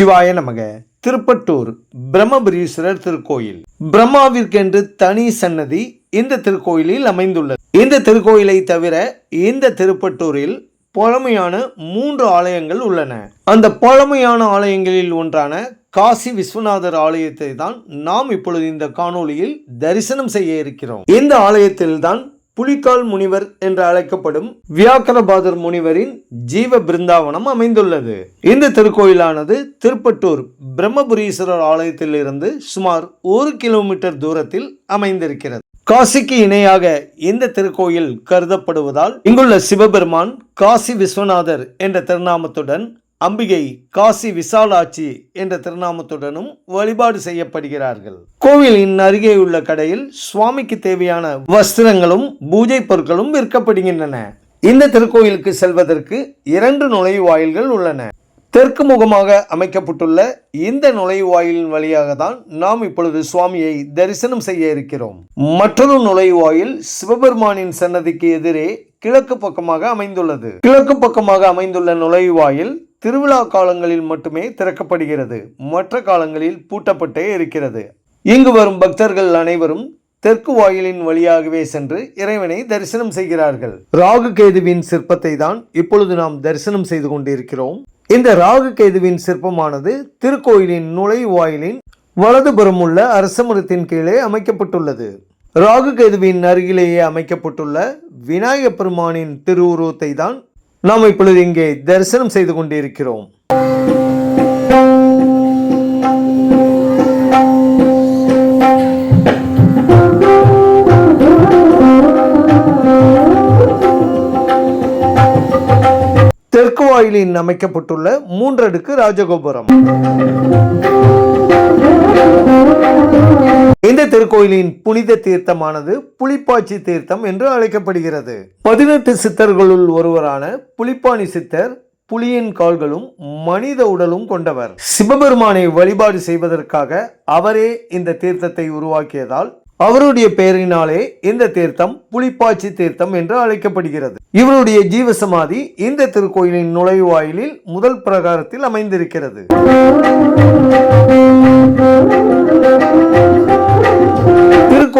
சிவாய நமக. திருப்பட்டூர் பிரம்மபுரீஸ்வரர் திருக்கோயில். பிரம்மாவிற்கென்று தனி சன்னதி இந்த திருக்கோயிலில் அமைந்துள்ளது. இந்த திருக்கோயிலை தவிர இந்த திருப்பட்டூரில் பழமையான மூன்று ஆலயங்கள் உள்ளன. அந்த பழமையான ஆலயங்களில் ஒன்றான காசி விஸ்வநாதர் ஆலயத்தை தான் நாம் இப்பொழுது இந்த காணொளியில் தரிசனம் செய்ய இருக்கிறோம். இந்த ஆலயத்தில் தான் புலிக்கால் முனிவர் என்று அழைக்கப்படும் வியாக்கரபாதர் முனிவரின் ஜீவ பிருந்தாவனம் அமைந்துள்ளது. இந்த திருக்கோயிலானது திருப்பட்டூர் பிரம்மபுரீஸ்வரர் ஆலயத்திலிருந்து சுமார் ஒரு கிலோமீட்டர் தூரத்தில் அமைந்திருக்கிறது. காசிக்கு இணையாக இந்த திருக்கோயில் கருதப்படுவதால் இங்குள்ள சிவபெருமான் காசி விஸ்வநாதர் என்ற திருநாமத்துடன் அம்பிகை காசி விசாலாட்சி என்ற திருநாமத்துடனும் வழிபாடு செய்யப்படுகிறார்கள். கோவிலின் அருகே உள்ள கடையில் சுவாமிக்கு தேவையான வஸ்திரங்களும் பூஜை பொருட்களும் விற்கப்படுகின்றன. இந்த திருக்கோயிலுக்கு செல்வதற்கு இரண்டு நுழைவாயில்கள் உள்ளன. தெற்கு முகமாக அமைக்கப்பட்டுள்ள இந்த நுழைவாயிலின் வழியாக தான் நாம் இப்பொழுது சுவாமியை தரிசனம் செய்ய இருக்கிறோம். மற்றொரு நுழைவாயில் சிவபெருமானின் சன்னதிக்கு எதிரே கிழக்கு பக்கமாக அமைந்துள்ளது. கிழக்கு பக்கமாக அமைந்துள்ள நுழைவாயில் திருவிழா காலங்களில் மட்டுமே திறக்கப்படுகிறது. மற்ற காலங்களில் பூட்டப்பட்டே இருக்கிறது. இங்கு வரும் பக்தர்கள் அனைவரும் தெற்கு வாயிலின் வழியாகவே சென்று இறைவனை தரிசனம் செய்கிறார்கள். ராகு கேதுவின் சிற்பத்தை தான் இப்பொழுது நாம் தரிசனம் செய்து கொண்டிருக்கிறோம். இந்த ராகு கேதுவின் சிற்பமானது திருக்கோயிலின் நுழைவாயிலின் வலதுபுறம் உள்ள அரசமரத்தின் கீழே அமைக்கப்பட்டுள்ளது. ராகு கேதுவின் அருகிலேயே அமைக்கப்பட்டுள்ள விநாயகப் பெருமானின் திருவுருவத்தை தான் நாம் இப்பொழுது இங்கே தரிசனம் செய்து கொண்டிருக்கிறோம். தெற்கு வாயிலின் அமைக்கப்பட்டுள்ள மூன்றடுக்கு ராஜகோபுரம். திருக்கோயிலின் புனித தீர்த்தமானது புலிப்பாச்சி தீர்த்தம் என்று அழைக்கப்படுகிறது. பதினெட்டு சித்தர்களுள் ஒருவரான புலிப்பாணி சித்தர் புலியின் கால்களும் மனித உடலும் கொண்டவர். சிவபெருமானை வழிபாடு செய்வதற்காக அவரே இந்த தீர்த்தத்தை உருவாக்கியதால் அவருடைய பெயரினாலே இந்த தீர்த்தம் புலிப்பாச்சி தீர்த்தம் என்று அழைக்கப்படுகிறது. இவருடைய ஜீவசமாதி இந்த திருக்கோயிலின் நுழைவாயிலில் முதல் பிரகாரத்தில் அமைந்திருக்கிறது.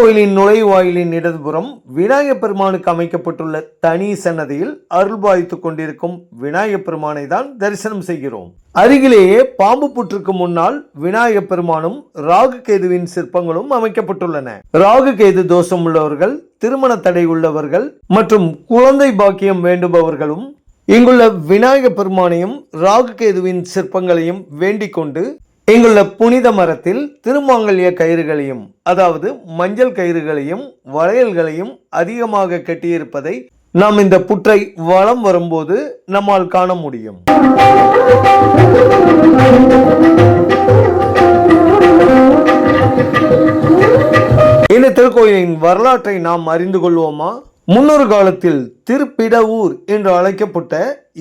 கோயிலின் நுழைவாயிலின் இடதுபுறம் விநாயகப் பெருமானுக்கு அமைக்கப்பட்டுள்ள தனி சன்னதியில் அருள்பாய்த்து கொண்டிருக்கும் விநாயகப் பெருமானை தான் தரிசனம் செய்கிறோம். அருகிலேயே பாம்பு புற்றுக்கு முன்னால் விநாயகப் பெருமானும் ராகு கேதுவின் சிற்பங்களும் அமைக்கப்பட்டுள்ளன. ராகு கேது தோஷம் உள்ளவர்கள் திருமண தடை உள்ளவர்கள் மற்றும் குழந்தை பாக்கியம் வேண்டுபவர்களும் இங்குள்ள விநாயகப் பெருமானையும் ராகு கேதுவின் சிற்பங்களையும் வேண்டிக் கொண்டு இங்குள்ள புனித மரத்தில் திருமாங்கல்ய கயிறுகளையும் அதாவது மஞ்சள் கயிறுகளையும் வளையல்களையும் அதிகமாக கட்டியிருப்பதை நாம் இந்த புற்றை வலம் வரும்போது நம்மால் காண முடியும். இந்த திருக்கோயிலின் வரலாற்றை நாம் அறிந்து கொள்வோமா? முன்னொரு காலத்தில் திருப்பிடவூர் என்று அழைக்கப்பட்ட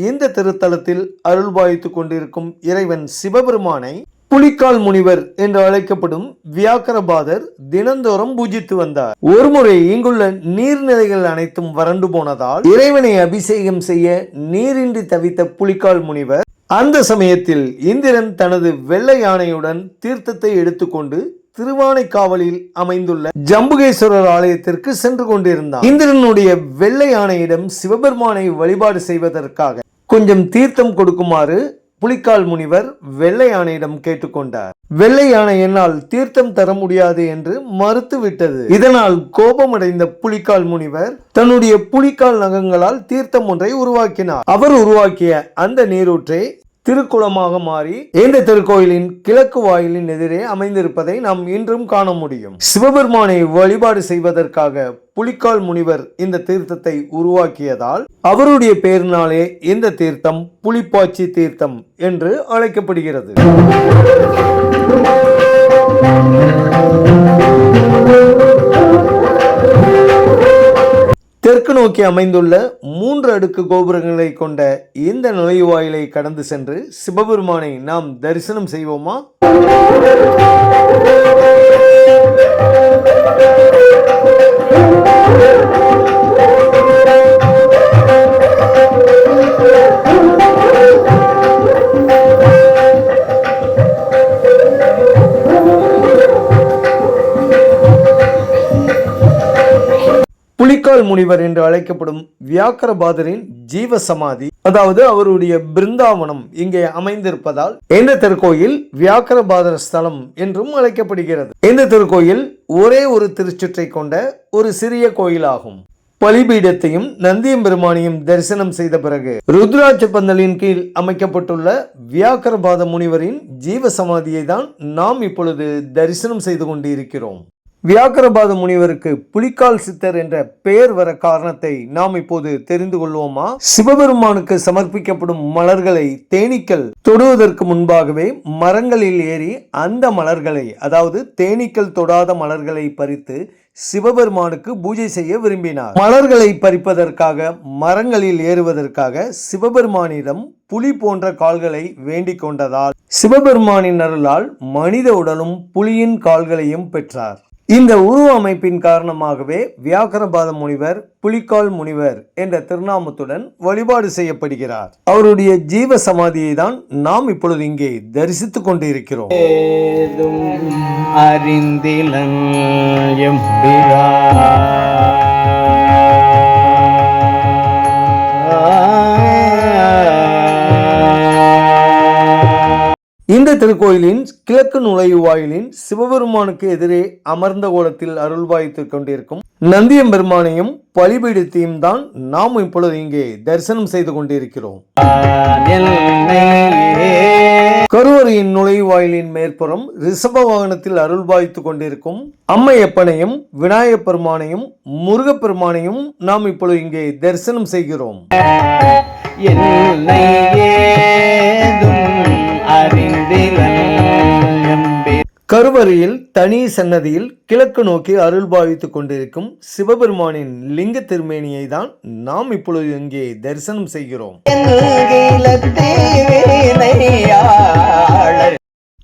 இந்த திருத்தலத்தில் அருள்பாய்த்து கொண்டிருக்கும் இறைவன் சிவபெருமானை புலிக்கால் முனிவர் என்று அழைக்கப்படும் வியாக்கரபாதர் தினந்தோறும் பூஜித்து வந்தார். ஒருமுறை இங்குள்ள நீர்நிலைகள் அனைத்தும் வறண்டு போனதால் இறைவனை அபிஷேகம் செய்ய நீரின்றி தவித்த புலிக்கால் முனிவர் அந்த சமயத்தில் இந்திரன் தனது வெள்ளை யானையுடன் தீர்த்தத்தை எடுத்துக்கொண்டு திருவானைக்காவலில் அமைந்துள்ள ஜம்புகேஸ்வரர் ஆலயத்திற்கு சென்று கொண்டிருந்தார் இந்திரனுடைய வெள்ளை யானையிடம் சிவபெருமானை வழிபாடு செய்வதற்காக கொஞ்சம் தீர்த்தம் கொடுக்குமாறு புலிக்கால் முனிவர் வெள்ளை யானையிடம் கேட்டுக்கொண்டார். வெள்ளை யானை என்னால் தீர்த்தம் தர முடியாது என்று மறுத்துவிட்டது. இதனால் கோபமடைந்த புலிக்கால் முனிவர் தன்னுடைய புலிக்கால் நகங்களால் தீர்த்தம் ஒன்றை உருவாக்கினார். அவர் உருவாக்கிய அந்த நீரூற்றை திருக்குளமாக மாறி இந்த திருக்கோயிலின் கிழக்கு வாயிலின் எதிரே அமைந்திருப்பதை நாம் இன்றும் காண முடியும். சிவபெருமானை வழிபாடு செய்வதற்காக புலிக்கால் முனிவர் இந்த தீர்த்தத்தை உருவாக்கியதால் அவருடைய பெயரினாலே இந்த தீர்த்தம் புலிப்பாச்சி தீர்த்தம் என்று அழைக்கப்படுகிறது. தெற்கு நோக்கி அமைந்துள்ள மூன்று அடுக்கு கோபுரங்களை கொண்ட இந்த நுழைவாயிலை கடந்து சென்று சிவபெருமானை நாம் தரிசனம் செய்வோமா? புலிக்கால் முனிவர் என்று அழைக்கப்படும் வியாக்கரபாதரின் ஜீவ சமாதி அதாவது அவருடைய பிருந்தாவனம் இங்கே அமைந்திருப்பதால் இந்த திருக்கோயில் வியாக்கரபாதர ஸ்தலம் என்றும் அழைக்கப்படுகிறது. இந்த திருக்கோயில் ஒரே ஒரு திருச்சுற்றை கொண்ட ஒரு சிறிய கோயிலாகும். பலிபீடத்தையும் நந்தியம் பெருமானையும் தரிசனம் செய்த பிறகு ருத்ராட்ச பந்தலின் கீழ் அமைக்கப்பட்டுள்ள வியாக்கரபாத முனிவரின் ஜீவ சமாதியை தான் நாம் இப்பொழுது தரிசனம் செய்து கொண்டிருக்கிறோம். வியாக்கரபாத முனிவருக்கு புலிக்கால் சித்தர் என்ற பெயர் வர காரணத்தை நாம் இப்போது தெரிந்து கொள்வோமா? சிவபெருமானுக்கு சமர்ப்பிக்கப்படும் மலர்களை தேனீக்கள் தொடுவதற்கு முன்பாகவே மரங்களில் ஏறி அந்த மலர்களை அதாவது தேனீக்கள் தொடாத மலர்களை பறித்து சிவபெருமானுக்கு பூஜை செய்ய விரும்பினார். மலர்களை பறிப்பதற்காக மரங்களில் ஏறுவதற்காக சிவபெருமானிடம் புலி போன்ற கால்களை வேண்டிக் கொண்டதால் சிவபெருமானின் அருளால் மனித உடலும் புலியின் கால்களையும் பெற்றார். இந்த உருவ அமைப்பின் காரணமாகவே வியாக்கரபாத முனிவர் புலிக்கால் முனிவர் என்ற திருநாமத்துடன் வழிபாடு செய்யப்படுகிறார். அவருடைய ஜீவ சமாதியை தான் நாம் இப்பொழுது இங்கே தரிசித்துக் கொண்டிருக்கிறோம். ஏதும் அறிந்திலன் இந்த திருக்கோயிலின் கிழக்கு நுழைவாயிலின் சிவபெருமானுக்கு எதிரே அமர்ந்த கோலத்தில் அருள்பாய்த்துக் கொண்டிருக்கும் நந்தியம்பெருமானையும் பலிபீடத்தையும் தான் நாம் இப்பொழுது இங்கே தரிசனம் செய்து கொண்டிருக்கிறோம். கருவறையின் நுழைவாயிலின் மேற்புறம் ரிஷப வாகனத்தில் அருள்பாய்த்துக் கொண்டிருக்கும் அம்மையப்பனையும் விநாயகப் பெருமானையும் முருகப்பெருமானையும் நாம் இப்பொழுது இங்கே தரிசனம் செய்கிறோம். என்னையே கருவறையில் தனி சன்னதியில் கிழக்கு நோக்கி அருள்பாவித்துக் கொண்டிருக்கும் சிவபெருமானின் லிங்க திருமேனியை தான் நாம் இப்பொழுது இங்கே தரிசனம் செய்கிறோம்.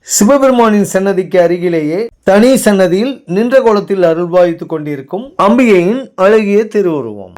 சிவபெருமானின் சன்னதிக்கு அருகிலேயே தனி சன்னதியில் நின்ற கோலத்தில் அருள்பாவித்துக் கொண்டிருக்கும் அம்பிகையின் அழகிய திருவுருவம்.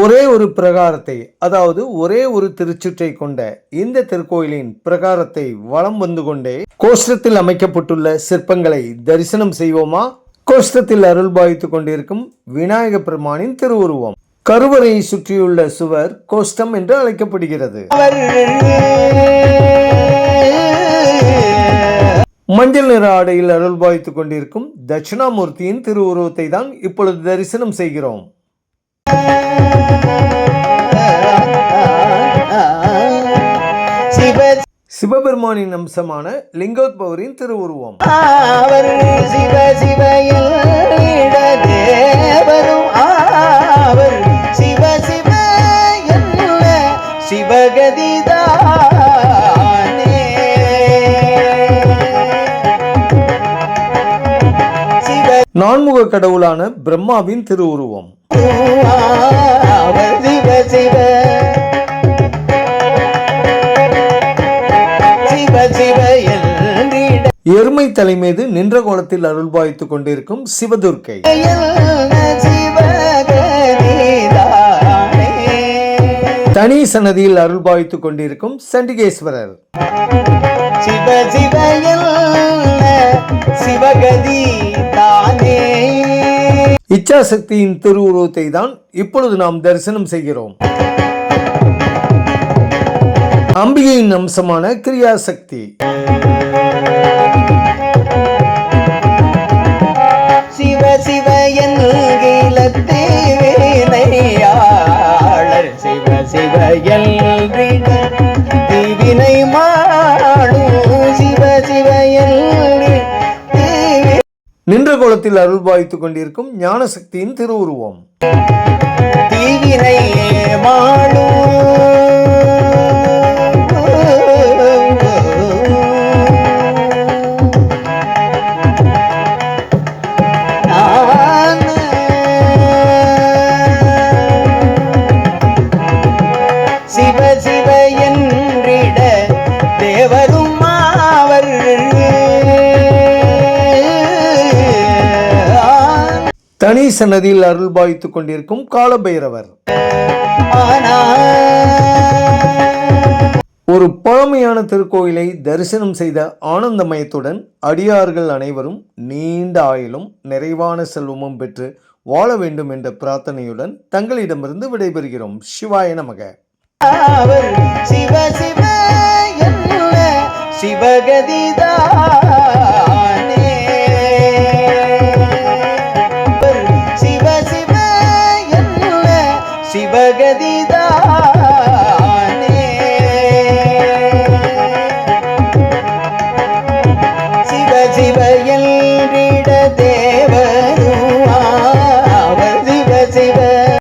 ஒரே ஒரு பிரகாரத்தை அதாவது ஒரே ஒரு திருச்சுற்றை கொண்ட இந்த திருக்கோயிலின் பிரகாரத்தை வலம் வந்து கொண்டே கோஷ்டத்தில் அமைக்கப்பட்டுள்ள சிற்பங்களை தரிசனம் செய்வோமா? கோஷ்டத்தில் அருள் பாய்த்து கொண்டிருக்கும் விநாயக பெருமானின் திருவுருவம். கருவறையை சுற்றியுள்ள சுவர் கோஷ்டம் என்று அழைக்கப்படுகிறது. மஞ்சள் நிற ஆடையில் அருள் பாய்த்து கொண்டிருக்கும் தட்சிணாமூர்த்தியின் திருவுருவத்தை தான் இப்பொழுது தரிசனம் செய்கிறோம். சிவபெருமானின் அம்சமான லிங்கோத்பவரின் திருவுருவம். அவர் சிவ சிவையில் தேவரும். ஆவர் சிவ சிவ சிவகதிதானே சிவ நான்முக கடவுளான பிரம்மாவின் திருவுருவம். எருமை தலை மீது நின்ற கோலத்தில் அருள்பாய்த்துக் கொண்டிருக்கும் சிவதுர்க்கை. தனி சன்னதியில் அருள்பாய்த்துக் கொண்டிருக்கும் சண்டிகேஸ்வரர். சிவகதி தானே இச்சாசக்தியின் திருவுருவத்தை தான் இப்பொழுது நாம் தரிசனம் செய்கிறோம். அம்பிகையின் அம்சமான கிரியாசக்தி. நின்ற கோலத்தில் அருள் பாய்த்து கொண்டிருக்கும் ஞானசக்தியின் திருவுருவம். தீவினை சிவ தனி சன்னதியில் அருள்பாய்த்துக் கொண்டிருக்கும் காலபைரவர். ஒரு பழமையான திருக்கோயிலை தரிசனம் செய்த ஆனந்தமயத்துடன் அடியார்கள் அனைவரும் நீண்ட ஆயிலும் நிறைவான செல்வமும் பெற்று வாழ வேண்டும் என்ற பிரார்த்தனையுடன் தங்களிடமிருந்து விடைபெறுகிறோம். சிவாய நமக. சிவகதிதா